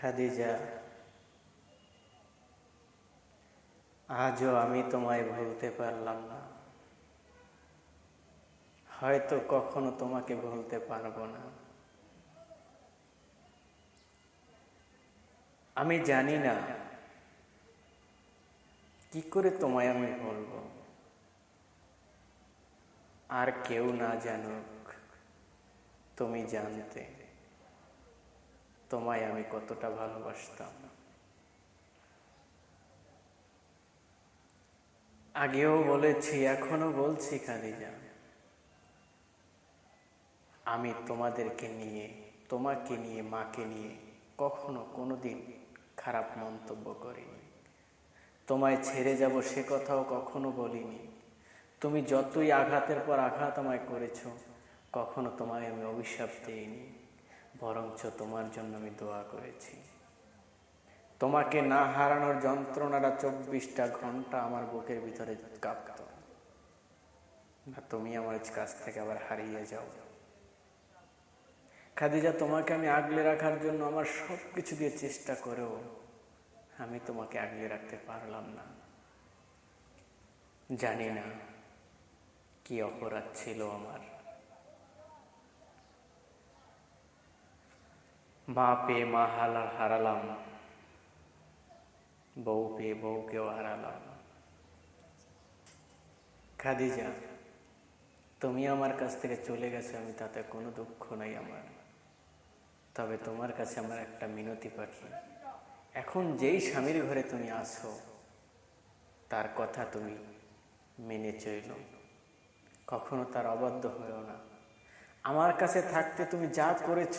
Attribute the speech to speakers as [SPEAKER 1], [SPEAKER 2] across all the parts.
[SPEAKER 1] খাদিজা আজও আমি তোমায় ভুলতে পারলাম না। হয়তো কখনো তোমাকে ভুলতে পারব না। আমি জানি না কি করে তোমায় আমি বলব আর কেউ না জানুক তুমি জানতে। তোমায় আমি কতটা ভালোবাসতাম। আগেও বলেছি, এখনও বলছি, খাদিজা। আমি তোমাদেরকে নিয়ে, তোমাকে নিয়ে, মাকে নিয়ে কখনো কোনোদিন খারাপ মন্তব্য করিনি। তোমায় ছেড়ে যাব সে কথাও কখনো বলিনি। তুমি যতই আঘাতের পর আঘাত আমায় করেছ, কখনো তোমায় আমি অভিশাপ দিইনি। বরঞ্চ তোমার জন্য আমি দোয়া করেছি। তোমাকে না হারানোর যন্ত্রণাটা চব্বিশটা ঘণ্টা আমার বুকের ভিতরে কাঁপত। না তুমি আমার কাছ থেকে আবার হারিয়ে যাও। খাদিজা, তোমাকে আমি আগলে রাখার জন্য আমার সব কিছু দিয়ে চেষ্টা করেও আমি তোমাকে আগলে রাখতে পারলাম না। জানি না কি অপরাধ ছিল আমার। মা পেয়ে মা হালা হারালাম বউ পেয়ে বউকেও হারালাম। খাদিজা, তুমি আমার কাছ থেকে চলে গেছো, আমি তাতে কোনো দুঃখ নাই আমার। তবে তোমার কাছে আমার একটা মিনতি পাখি এখন যেই স্বামীর ঘরে তুমি আসো তার কথা তুমি মেনে চইল কখনো তার অবাধ্য হয়েও না। আমার কাছে থাকতে তুমি যা করেছ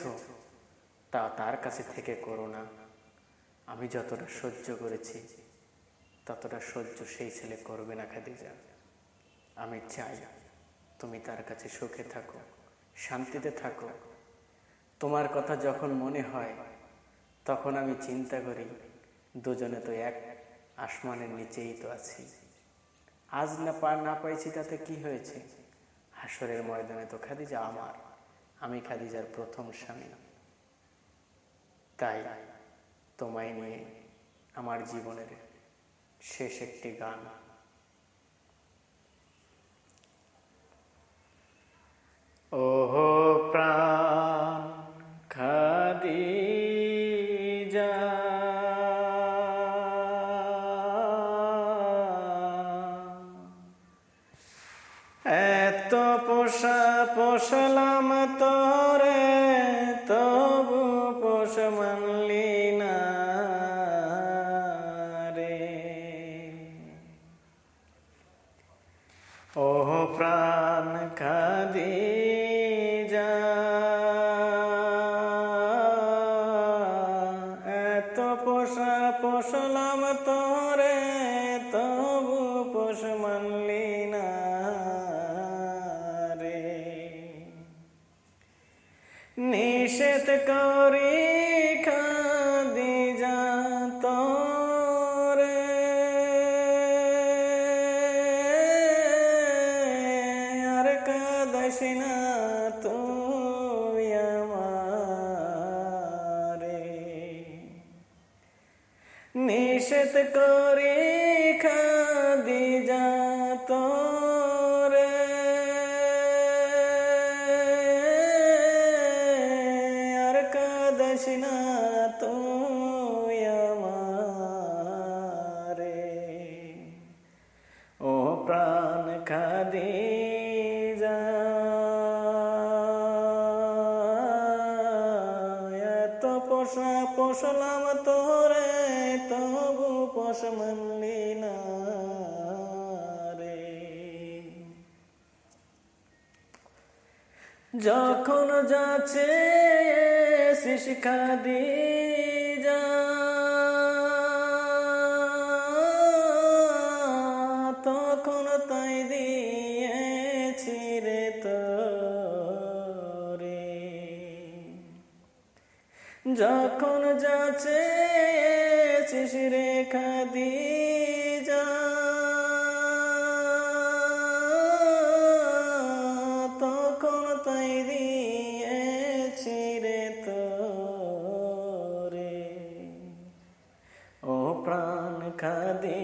[SPEAKER 1] তা তার কাছে থেকে করো না। আমি যতটা সহ্য করেছি, ততটা সহ্য সেই ছেলে করবে না, খাদিজা। আমি চাই তুমি তার কাছে সুখে থাকো, শান্তিতে থাকো। তোমার কথা যখন মনে হয়, তখন আমি চিন্তা করি, দুজনে তো এক, আসমানের নিচেই তো আছি। আজ না পা, না পাইছি তাতে কি হয়েছে? হাসরের ময়দানে তো খাদিজা আমার। আমি খাদিজার প্রথম স্বামী। তাই তোমায় নিয়ে আমার জীবনের শেষ একটি গান। ওহো প্রাণ খাদিজা এত পোষা পোষলাম তোরে তবু পোষ মানলি না রে ও প্রাণ যা। এত পোষা পোষলাম তোরে, তবু পোষ মানলি না রে নিষেধ করি নিষেধ করে খাদি যাত তোরে। আর কাদাস না। পোষা পোষলাম তোরে, তবু পোষ মানলি না রে। যখন যাচ্ছে শিক্ষা দি যা, তখন তাই দিয়েছি যখন যাচ্ছে রেখা দি তখন তাই দিয়েছি রে তোরে। খাদি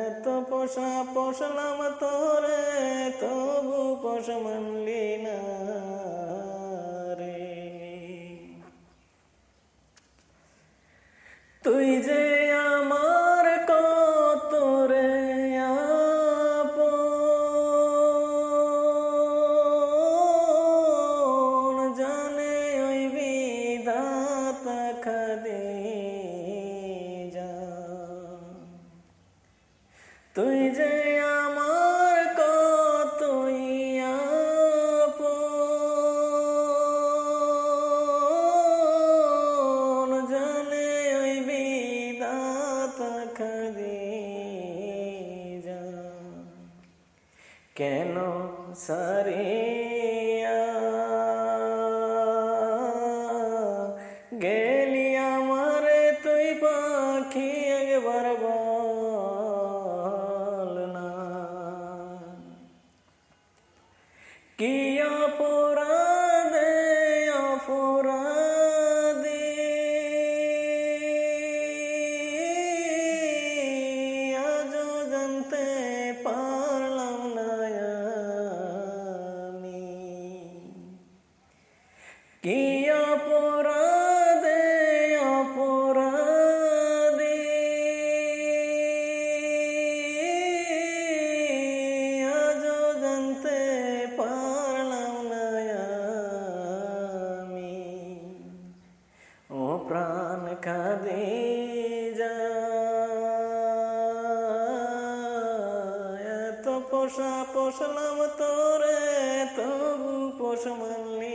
[SPEAKER 1] এত পোষা পোষলাম তোরে, তবু পোষ কেন সারে গেলি আমার তুই পাখি একবার বল না। কি অপরাধে কি অপরাধে অপরাধী? আজও জানতে পারলাম না আমি। ও প্রাণ কাঁদে এত পোষা পোষলাম তোরে, তবু পোষ মানলি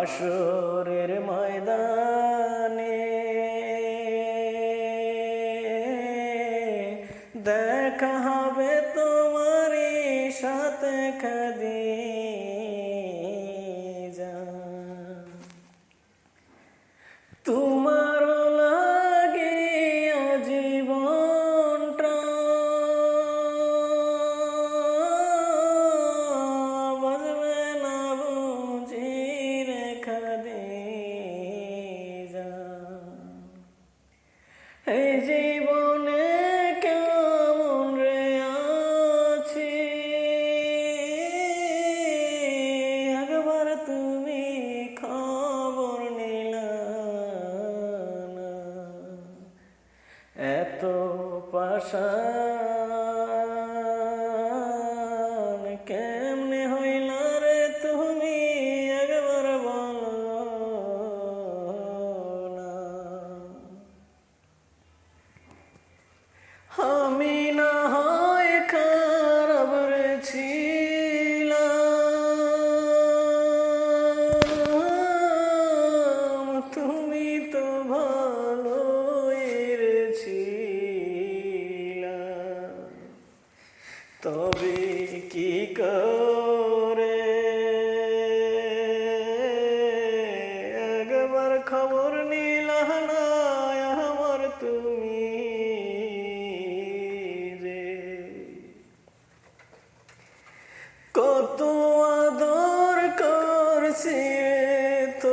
[SPEAKER 1] হাসরের ময়দানে দেখা হবে তোমারই সাথে খাদি কি করে? একবার খবর নিলাম না তুমি রে কত আদর
[SPEAKER 2] করছি তো